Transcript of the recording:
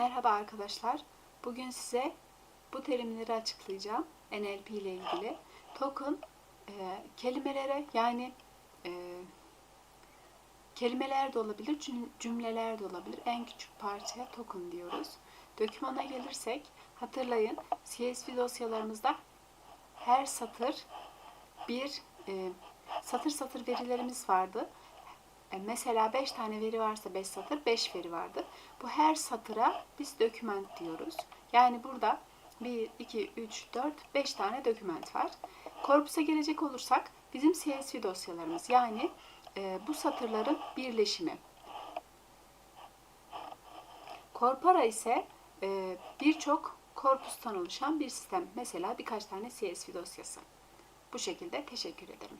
Merhaba arkadaşlar. Bugün size bu terimleri açıklayacağım. NLP ile ilgili. Token e, kelimelere yani e, kelimeler de olabilir, cüm- cümleler de olabilir. En küçük parçaya token diyoruz. Dokümana gelirsek hatırlayın CSV dosyalarımızda her satır bir e, satır satır verilerimiz vardı. E, Mesela 5 tane veri varsa 5 satır, 5 veri vardı. Bu her satıra biz doküment diyoruz. Yani burada 1, 2, 3, 4, 5 tane doküment var. Korpus'a gelecek olursak bizim CSV dosyalarımız yani e, bu satırların birleşimi. Corpora ise e, birçok korpustan oluşan bir sistem. Mesela birkaç tane CSV dosyası. Bu şekilde teşekkür ederim.